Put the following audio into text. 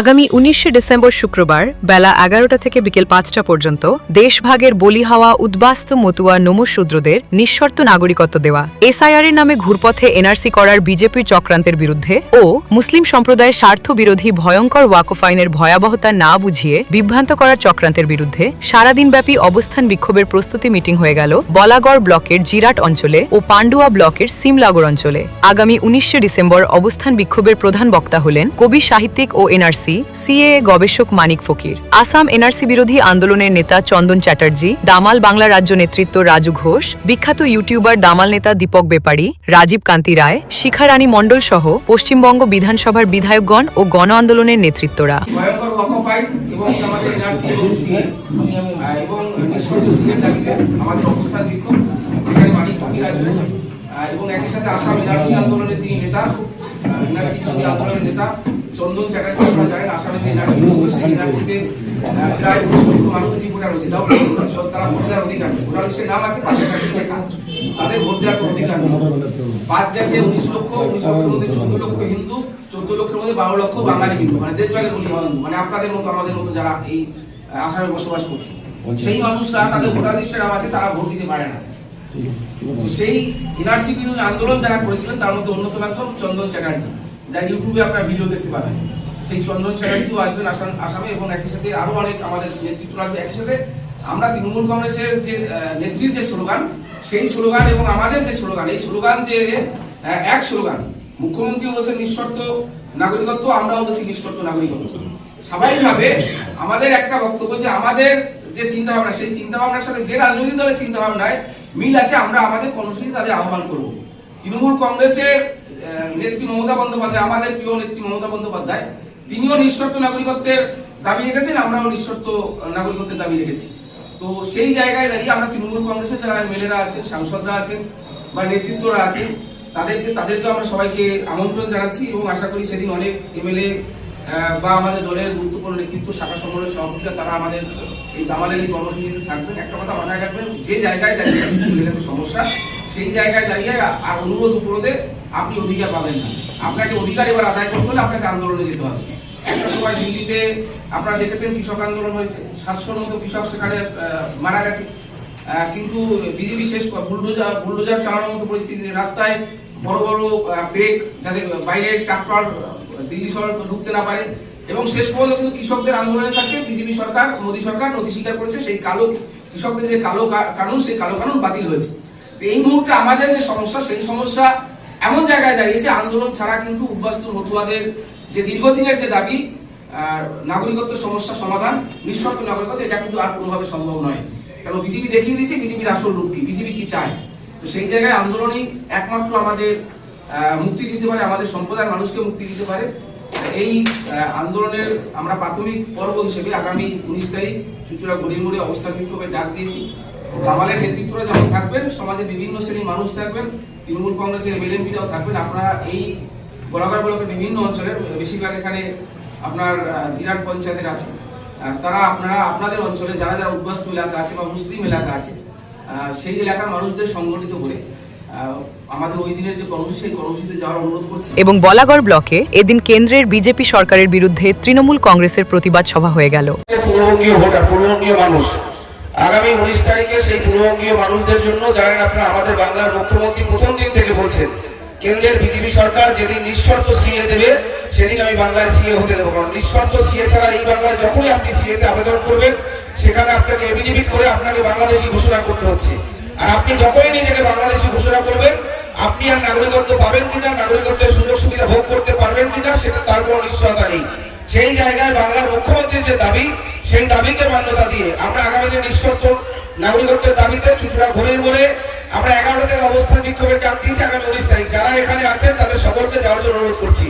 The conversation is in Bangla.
আগামী উনিশে ডিসেম্বর শুক্রবার বেলা এগারোটা থেকে বিকেল পাঁচটা পর্যন্ত দেশভাগের বলি হওয়া, উদ্বাস্ত মতুয়া নমশূদ্রদের নিঃশর্ত নাগরিকত্ব দেওয়া। এসআইআর এর নামে ঘুরপথে এনআরসি করার বিজেপির চক্রান্তের বিরুদ্ধে ও মুসলিম সম্প্রদায়ের স্বার্থ বিরোধী ভয়ঙ্কর ওয়াকফ আইনের ভয়াবহতা না বুঝিয়ে বিভ্রান্ত করার চক্রান্তের বিরুদ্ধে সারাদিনব্যাপী অবস্থান বিক্ষোভের প্রস্তুতি মিটিং হয়ে গেল বলাগড় ব্লকের জিরাট অঞ্চলে ও পান্ডুয়া ব্লকের সিমলাগর অঞ্চলে। আগামী উনিশে ডিসেম্বর অবস্থান বিক্ষোভের প্রধান বক্তা হলেন কবি সাহিত্যিক ও এনআরসি সিএ গবেষক মানিক ফকির। আসাম এনআরসি বিরোধী আন্দোলনের নেতা চন্দন চ্যাটার্জি, দামাল বাংলা রাজ্য নেতৃত্ব রাজু ঘোষ, বিখ্যাত ইউটিউবার দামাল নেতা দীপক বেপারী, রাজীব কান্তি রায় শিখা রানী মণ্ডল সহ পশ্চিমবঙ্গ বিধানসভার বিধায়কগণ ও গণ আন্দোলনের নেতৃত্বরা। এবং এনআরসি একই সাথে আসাম এনআরসি আন্দোলনের যিনি নেতা এনআরসি আন্দোলনের নেতা চন্দন চ্যাটার্জি মানে মানে আপনাদের যারা এই আসামে বসবাস করছে। সেই মানুষরা, তাদের নাম আছে, তারা ভোট দিতে পারে না। সেই আন্দোলন যারা করেছিলেন, তার মধ্যে চন্দন চ্যাটার্জি। যা ইউটিউবে আপনার ভিডিও দেখতে পাবেন। সেই চন্দন চ্যাটার্জিও আসবেন আসাম- আসামে এবং একই সাথে আরও অনেক আমাদের নেতৃত্ব আসবে একই সাথে আমরা তৃণমূল কংগ্রেসের যে নেত্রীর যে স্লোগান, সেই স্লোগান এবং আমাদের যে স্লোগান, এই স্লোগান যে এক স্লোগান মুখ্যমন্ত্রীও বলছেন নিঃশর্ত নাগরিকত্ব, আমরাও বলছি নিঃশর্ত নাগরিকত্ব। স্বাভাবিকভাবে আমাদের একটা বক্তব্য যে আমাদের যে চিন্তা ভাবনা সেই চিন্তা ভাবনার সাথে যে রাজনৈতিক দলের চিন্তা ভাবনায় মিল আছে, আমরা আমাদের কর্মসূচি তাদের আহ্বান করব। তৃণমূল কংগ্রেসের নেত্রী মমতা বন্দ্যোপাধ্যায়, আমাদের প্রিয় নেত্রী মমতা বন্দ্যোপাধ্যায়, তিনিও নিঃশর্ত নাগরিকত্বের দাবি রেখেছেন, আমরাও নিঃশর্ত নাগরিকত্বের দাবি রেখেছি। তো সেই জায়গায় দাঁড়িয়ে আমরা তৃণমূল কংগ্রেসের যারা এমএলএরা আছেন, সাংসদরা আছেন বা নেতৃত্বরা আছেন, তাদেরকে তাদেরকে আমরা সবাইকে আমন্ত্রণ জানাচ্ছি এবং আশা করি সেদিন অনেক এমএলএ বা আমাদের দলের গুরুত্বপূর্ণ নেতৃত্ব, শাখা সংগঠনের সভাপতিরা, তারা আমাদের এই দামালের কর্মসূচিতে থাকবেন। একটা কথা মাথায় রাখবেন, যে জায়গায় দাঁড়িয়ে সমস্যা সেই জায়গায় দাঁড়িয়ে আর অনুরোধ উপরোধে আপনি অধিকার পাবেন না। আপনাকে অধিকার এবার আদায় করতে হলে আপনাকে আন্দোলনে যেতে হবে। একটা সময় দিল্লিতে আপনারা দেখেছেন কৃষক আন্দোলন হয়েছে। সাতশোর মতো কৃষক সেখানে মারা গেছে। কিন্তু বিজেপি শেষ বুলডোজার বুলডোজার চালানোর মতো পরিস্থিতি রাস্তায় বড় বড় ব্রেক যাতে বাইরে ট্রাক্টর, দিল্লি শহর ঢুকতে না পারে। এবং শেষ পর্যন্ত কিন্তু কৃষকদের আন্দোলনের কাছে বিজেপি সরকার, মোদী সরকার নথি স্বীকার করেছে। সেই কালো কৃষকদের যে কালো কানুন, সেই কালো কানুন বাতিল হয়েছে। এই মুহূর্তে আমাদের যে সমস্যা, সেই সমস্যা এমন জায়গায় দাঁড়িয়েছে, আন্দোলন ছাড়া কিন্তু উদ্বাস্তু মতুয়াদের যে দীর্ঘদিনের যে দাবি নাগরিকত্ব সমস্যা সমাধান, নিঃশর্ত নাগরিকত্ব, এটা কিন্তু আর কোনোভাবে সম্ভব নয়। কারণ বিজেপি দেখিয়ে দিয়েছে বিজেপির আসল রূপ কি বিজেপি কি চায়? তো সেই জায়গায় আন্দোলনই একমাত্র আমাদের মুক্তি দিতে পারে, আমাদের সম্প্রদায়ের মানুষকে মুক্তি দিতে পারে। এই আন্দোলনের আমরা প্রাথমিক পর্ব হিসেবে আগামী উনিশ তারিখ চুচুড়া গড়িয়ে মোড়ে অবস্থান বিক্ষোভের ডাক দিয়েছি। আমাদের নেতৃত্বরা যেমন থাকবেন সমাজের বিভিন্ন শ্রেণির মানুষ থাকবেন তৃণমূল কংগ্রেসের এমএলএমপিরাও থাকবেন আপনারা এই বরাবর ব্লকের বিভিন্ন অঞ্চলের বেশিরভাগ এখানে আপনার আহ, জিরাট পঞ্চায়েতের আছে। তারা আপনারা আপনাদের অঞ্চলে যারা যারা উদ্বাস্তু এলাকা আছে বা মুসলিম এলাকা আছে সেই এলাকার মানুষদের সংগঠিত করে আহ, আমাদের ওই দিনের যে কর্মসূচি সেই যাওয়ার অনুরোধ করছি। এবং বলাগড় ব্লকে এদিন কেন্দ্রের বিজেপি সরকারের বিরুদ্ধে তৃণমূল কংগ্রেসের প্রতিবাদ সভা হয়ে গেল। মানুষ। আগামী উনিশ তারিখে সেই পূর্ববঙ্গীয় মানুষদের জন্য, জানেন আপনারা, আমাদের বাংলার মুখ্যমন্ত্রী প্রথম দিন থেকে বলছেন, কেন্দ্রের বিজেপি সরকার যেদিন নিঃশর্ত সিএ দেবে, সেদিন আমি বাংলায় সিএ হতে দেবো। কারণ নিঃশর্ত সিএ ছাড়া এই বাংলায় যখনই আপনি সিএ তে আবেদন করবেন, সেখানে আপনাকে এফিডেভিট করে আপনাকে বাংলাদেশি ঘোষণা করতে হচ্ছে। আর আপনি যখনই নিজেকে বাংলাদেশি ঘোষণা করবেন, আপনি আর নাগরিকত্ব পাবেন কিনা, নাগরিকত্বের সুযোগ সুবিধা ভোগ করতে পারবেন কিনা, সেটা তার কোনো নিশ্চয়তা নেই। সেই জায়গায় বাংলার মুখ্যমন্ত্রীর যে দাবি সেই দাবিকে মান্যতা দিয়ে আমরা আগামী দিনে নিঃশর্ত নাগরিকত্বের দাবিতে চুচুড়া ঘুরে বলে আমরা এগারোটা থেকে অবস্থান বিক্ষোভের ডাক দিয়েছি আগামী উনিশ তারিখ। যারা এখানে আছেন তাদের সকলকে যাওয়ার জন্য অনুরোধ করছি।